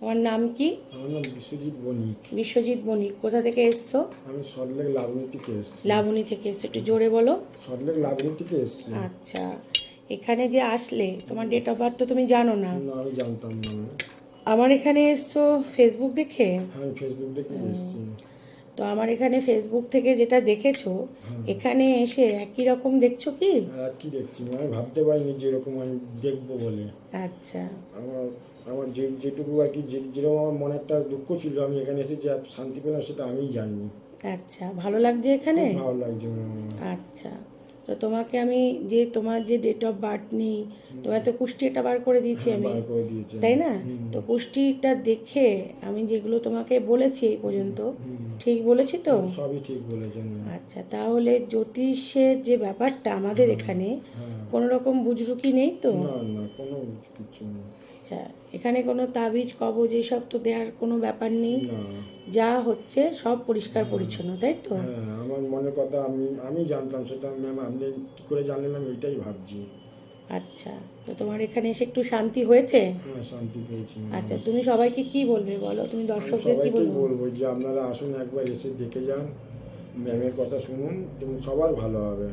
তোমার নাম কি? আমার নাম বিশ্বজিৎ বণিক। বিশ্বজিৎ বণিক। কোথা থেকে এসছো? আমি সল্টলেক লাবণী থেকে এসেছি। লাবণী থেকে এসছো। একটু জোরে বলো। সল্টলেক লাবণী থেকে এসেছি। আচ্ছা। এখানে যে আসলে তোমার ডেট অফ বার্থ তো তুমি জানো না। না আমি জানতাম না। আমার এখানে এসছো ফেসবুক দেখে? হ্যাঁ ফেসবুক থেকে এসেছি। তো আমার এখানে ফেসবুক থেকে যেটা দেখেছ এখানে এসে একই রকম দেখছ কি? কি দেখছি। আমি ভাবতে পারিনি যে এরকম আমি দেখব বলে। আচ্ছা। আমার আমার যে যেটুকু আর কি যেরকম আমার মনে একটা দুঃখ ছিল আমি এখানে এসে যে শান্তি পেলাম সেটা আমিই জানি। আচ্ছা ভালো লাগছে এখানে? ভালো লাগছে আচ্ছা তো তোমাকে আমি যে তোমার যে ডেট অফ বার্থ নেই তোমার তো কুষ্টি এটা বার করে দিয়েছি আমি। করে দিয়েছে তাই না? তো কুষ্টিটা দেখে আমি যেগুলো তোমাকে বলেছি এই পর্যন্ত ঠিক বলেছি তো? সবই ঠিক বলেছেন আচ্ছা তাহলে জ্যোতিষের যে ব্যাপারটা আমাদের এখানে কোনো রকম বুজরুকি নেই তো? না না কোনো কিছু নেই। আচ্ছা এখানে কোনো তাবিজ কবজ এইসব তো দেওয়ার কোনো ব্যাপার নেই। যা হচ্ছে সব পরিষ্কার পরিচ্ছন্ন তাই তো? হ্যাঁ আমার মনের কথা আমি আমি জানতাম সেটা ম্যাম আপনি কি করে জানলেন আমি এটাই ভাবছি। আচ্ছা তো তোমার এখানে এসে একটু শান্তি হয়েছে? হ্যাঁ শান্তি পেয়েছি আচ্ছা তুমি সবাইকে কি বলবে বলো? তুমি দর্শকদের কি বলব? বলব যে আপনারা আসুন একবার এসে দেখে যান ম্যামের কথা শুনুন এবং সবার ভালো হবে।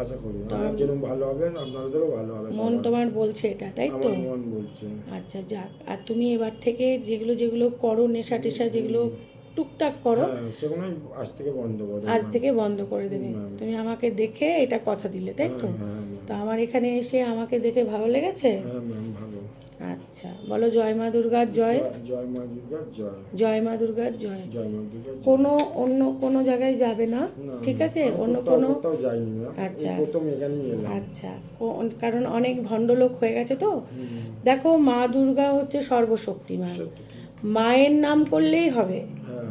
আশা করি। আমার যেরকম ভালো হবে আপনাদেরও ভালো হবে মন তোমার বলছে এটা তাই তো? মন বলছে। আচ্ছা যাক। আর তুমি এবার থেকে যেগুলো যেগুলো করো নেশা টেশা যেগুলো টুকটাক করো সেগুলো আজ থেকে বন্ধ করে আজ থেকে বন্ধ করে দেবে। তুমি আমাকে দেখে এটা কথা দিলে তাই তো? হ্যাঁ তো আমার এখানে এসে আমাকে দেখে ভালো লেগেছে? হ্যাঁ আচ্ছা বলো জয় মা দুর্গার জয়। জয়- মা দুর্গা জয়। জয় মা দুর্গার জয়। জয় মা দুর্গা জয়। কোনো অন্য কোনো জায়গায় যাবে না ঠিক আছে? অন্য কোনো কোথাও যাইনি আচ্ছা। প্রথম এখানেই এলাম। আচ্ছা কারণ অনেক ভণ্ড লোক হয়ে গেছে তো। দেখো মা দুর্গা হচ্ছে সর্বশক্তিমান। মায়ের নাম করলেই হবে। হ্যাঁ।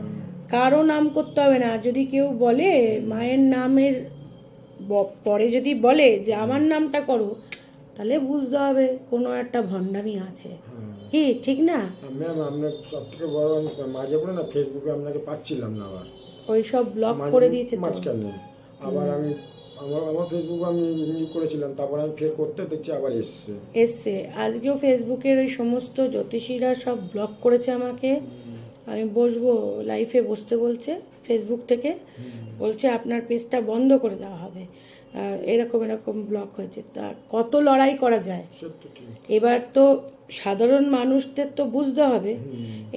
কারও নাম করতে হবে না। যদি কেউ বলে মায়ের নামের পরে যদি বলে যে আমার নামটা করো তাহলে বুঝতে হবে কোনো একটা ভণ্ডামি আছে। কি ঠিক না? ম্যাম আপনার সব থেকে বড় মাঝে পড়ে না ফেসবুকে আপনাকে পাচ্ছিলাম না আবার। ওই সব ব্লক করে দিয়েছে মাঝখানে। আবার আমি আমার আমার ফেসবুক আমি রিনিউ করেছিলাম তারপর আমি ফের করতে দেখছি আবার এসছে। এসছে। আজকেও ফেসবুকের ওই সমস্ত জ্যোতিষীরা সব ব্লক করেছে আমাকে। আমি বসবো লাইফে বসতে বলছে ফেসবুক থেকে। বলছে আপনার পেজটা বন্ধ করে দেওয়া হবে। এরকম এরকম ব্লক হয়েছে। তা কত লড়াই করা যায়? এবার তো সাধারণ মানুষদের তো বুঝতে হবে।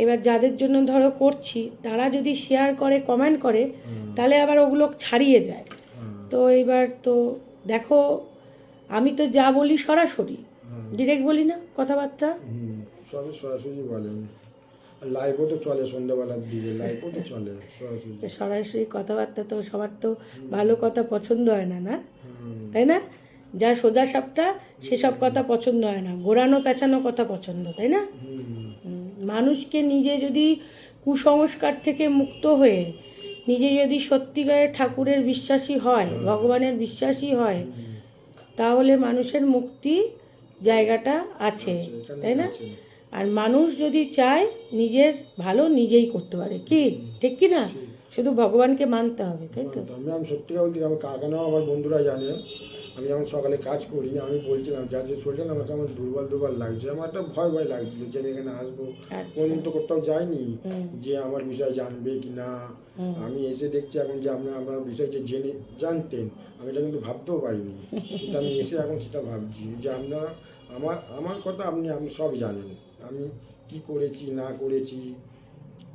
এবার যাদের জন্য ধরো করছি তারা যদি শেয়ার করে কমেন্ট করে তাহলে আবার ওগুলো ছাড়িয়ে যায়। তো এবার তো দেখো আমি তো যা বলি সরাসরি। ডিরেক্ট বলি না কথাবার্তা? সরাসরি বলেন। লাইভও তো চলে সন্ধ্যাবেলার দিকে লাইভও তো চলে সরাসরি। কথাবার্তা তো সবার তো ভালো কথা পছন্দ হয় না না? তাই না? যা সোজা সাপটা সেসব কথা পছন্দ হয় না। ঘোরানো পেঁচানো কথা পছন্দ তাই না? মানুষকে নিজে যদি কুসংস্কার থেকে মুক্ত হয়ে নিজে যদি সত্যিকারের ঠাকুরের বিশ্বাসী হয় ভগবানের বিশ্বাসী হয় তাহলে মানুষের মুক্তি জায়গাটা আছে তাই না? আর মানুষ যদি চায় নিজের ভালো নিজেই করতে পারে। কি? ঠিক কি না? শুধু ভগবানকে মানতে হবে তাই তো? আমি আমি সত্যি কথা বলতে আমার কাকানাও আমার বন্ধুরা জানে। আমি যখন সকালে কাজ করি আমি বলছিলাম যা যে শরীরটা আমার দুর্বল দুর্বল লাগছে। আমার একটা ভয় ভয় লাগছিল যে আমি এখানে আসব। আচ্ছা। কোনদিন তো কোথাও যাইনি যে আমার বিষয় জানবে কি না। আমি এসে দেখছি এখন যে আপনি আমার বিষয় যে জেনে জানতেন। আমি এটা কিন্তু ভাবতেও পারিনি। কিন্তু আমি এসে এখন সেটা ভাবছি যে আপনারা আমার আমার কথা আপনি আপনি সব জানেন। আমি কি করেছি না করেছি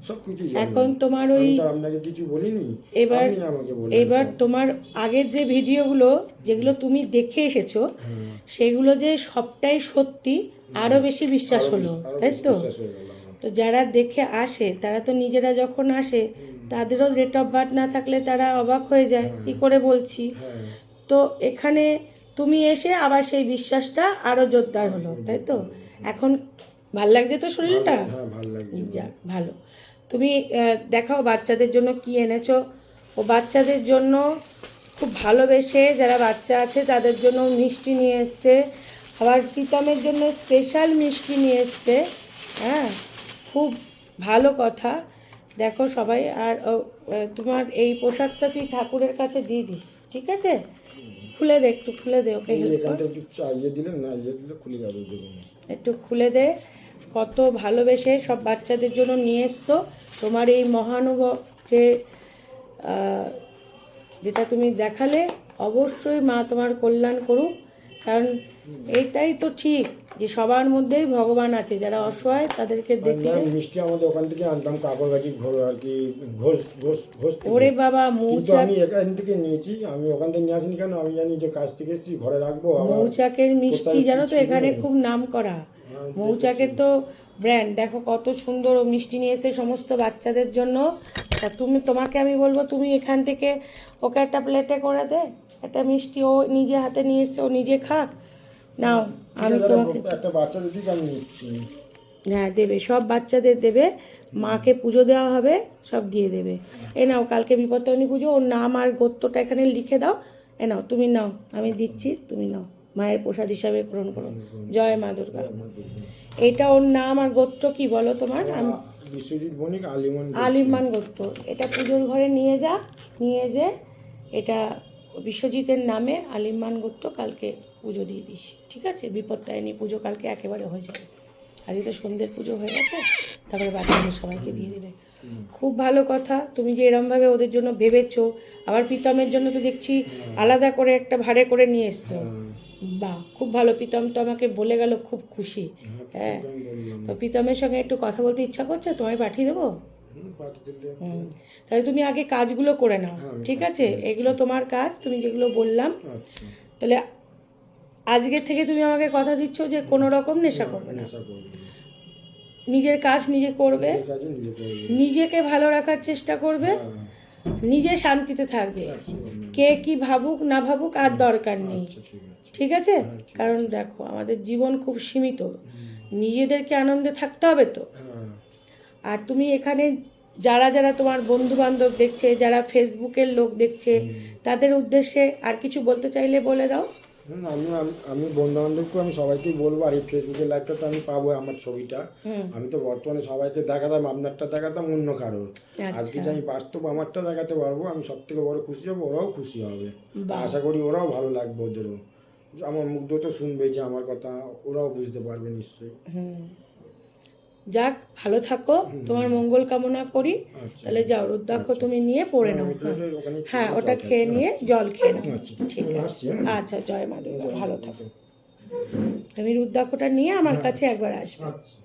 সব জানেন এখন তোমার ওই আপনাকে কিছু বলিনি এবার- আমাকে এবার তোমার আগের যে ভিডিওগুলো যেগুলো তুমি দেখে এসেছ সেগুলো যে সবটাই সত্যি আরও বেশি বিশ্বাস হলো তাই তো? তো যারা দেখে আসে তারা তো নিজেরা যখন আসে তাদেরও ডেট অফ বার্থ না থাকলে তারা অবাক হয়ে যায় কি করে বলছি? হ্যাঁ। তো এখানে তুমি এসে আবার সেই বিশ্বাসটা আরও জোরদার হলো তাই তো? এখন ভালো লাগছে তো শরীরটা? হ্যাঁ ভালো যাক ভালো। তুমি দেখাও বাচ্চাদের জন্য কি এনেছো। ও বাচ্চাদের জন্য খুব ভালোবেসে যারা বাচ্চা আছে তাদের জন্য মিষ্টি নিয়ে এসছে। আবার প্রীতমের জন্য স্পেশাল মিষ্টি নিয়ে এসছে। হ্যাঁ খুব ভালো কথা। দেখো সবাই আর তোমার এই পোশাকটা তুই ঠাকুরের কাছে দিয়ে দিস ঠিক আছে? খুলে দে একটু খুলে দে ওকে ইয়ে একটু খুলে দে। কত ভালোবেসে সব বাচ্চাদের জন্য নিয়ে এসছো। তোমার এই মহানুভব যে যেটা তুমি দেখালে অবশ্যই মা তোমার কল্যাণ করুক। কারণ এইটাই তো ঠিক যে সবার মধ্যেই ভগবান আছে যারা অসহায় তাদেরকে দেখলে মিষ্টি আমাদের ওখান থেকে আনতাম কাপড় গাছি ঘোর আর কি ঘোষ ঘোষ ঘোষ ওরে বাবা মৌচাক আমি এখান থেকে নিয়েছি আমি ওখান থেকে নিয়ে আসিনি কেন? আমি জানি যে কাজ থেকে এসেছি ঘরে রাখব মৌচাকের মিষ্টি জানো তো এখানে খুব নাম করা। মৌচাকের তো ব্র্যান্ড দেখো কত সুন্দর ও মিষ্টি নিয়ে এসে সমস্ত বাচ্চাদের জন্য। তুমি তোমাকে আমি বলব তুমি এখান থেকে ওকে একটা প্লেটে করে দে একটা মিষ্টি ও নিজে হাতে নিয়ে এসে ও নিজে খাক। নাও আমি তোমাকে একটা বাচ্চা দিদি আমি নিচ্ছি। হ্যাঁ দেবে সব বাচ্চাদের দেবে। মাকে পুজো দেওয়া হবে সব দিয়ে দেবে। এ নাও কালকে বিপত্তারিণী পুজো ওর নাম আর গোত্রটা এখানে লিখে দাও। এ নাও তুমি নাও আমি দিচ্ছি তুমি নাও। মায়ের প্রসাদ হিসাবে গ্রহণ করো। জয় মা দুর্গা। এটা ওর নাম আর গোত্র কি বলো তোমার? আলিমন আলিমান গোত্র। এটা পুজোর ঘরে নিয়ে যা নিয়ে যে এটা বিশ্বজিতের নামে আলিমান গোত্র কালকে পুজো দিয়ে দিস। ঠিক আছে? বিপত্তায়নী পুজো কালকে একেবারে হয়ে যাবে। আজকে তো সন্ধ্যের পুজো হয়ে গেছে তারপরে বাচ্চাদের সবাইকে দিয়ে দেবে। খুব ভালো কথা। তুমি যে এরমভাবে ওদের জন্য ভেবেছো আবার প্রীতমের জন্য তো দেখছি আলাদা করে একটা ভাড়ে করে নিয়ে এসছো। বাহ খুব ভালো। প্রীতম তো আমাকে বলে গেল খুব খুশি। হ্যাঁ তো প্রীতমের সঙ্গে একটু কথা বলতে ইচ্ছা করছে? তোমায় পাঠিয়ে দেবো? তাহলে তুমি আগে কাজগুলো করে নাও ঠিক আছে? এগুলো তোমার কাজ তুমি যেগুলো বললাম। আচ্ছা। তাহলে আজকের থেকে তুমি আমাকে কথা দিচ্ছ যে কোনো রকম নেশা করবে না। নিজের কাজ করবে। নিজে করব। নিজেকে ভালো রাখার চেষ্টা করবে। নিজে শান্তিতে থাকবে। কে কি ভাবুক না ভাবুক আর দরকার নেই। আচ্ছা ঠিক আছে? কারণ দেখো আমাদের জীবন খুব সীমিত। নিজেদেরকে আনন্দে থাকতে হবে তো। হ্যাঁ। আর তুমি এখানে যারা যারা তোমার বন্ধু বান্ধব দেখছে যারা ফেসবুকের লোক দেখছে তাদের উদ্দেশ্যে আর কিছু বলতে চাইলে বলে দাও। আমি আমি- আমি বন্ধু বান্ধবকে আমি সবাইকেই বলব আর এই ফেসবুকের লাইভটা তো আমি পাবো আমার ছবিটা। আমি তো বর্তমানে সবাইকে দেখাতাম আপনারটা দেখাতাম অন্য কারোর। আজকে যে আমি বাস্তব আমারটা দেখাতে পারব আমি সব থেকে বড় খুশি হব ওরাও খুশি হবে। আশা করি ওরাও ভালো লাগবে ওদেরও। আমার মুগ্ধ তো শুনবে যে আমার কথা ওরাও বুঝতে পারবে নিশ্চয়ই। যাক ভালো থাকো। তোমার মঙ্গল কামনা করি। আচ্ছা। তাহলে যাও রুদ্রাক্ষ তুমি নিয়ে পড়ে নাও। ওটা ওখানে হ্যাঁ ওটা খেয়ে নিয়ে জল খেয়ে নাও। আচ্ছা। ঠিক আছে। হ্যাঁ? আচ্ছা জয় মা দুর্গা ভালো থাকো। তুমি রুদ্রাক্ষটা নিয়ে আমার কাছে একবার আসবে। আচ্ছা।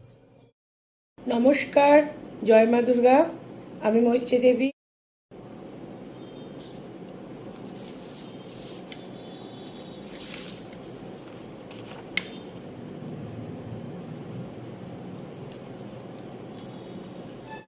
নমস্কার জয় মা দুর্গা। আমি মৈত্রী দেবী।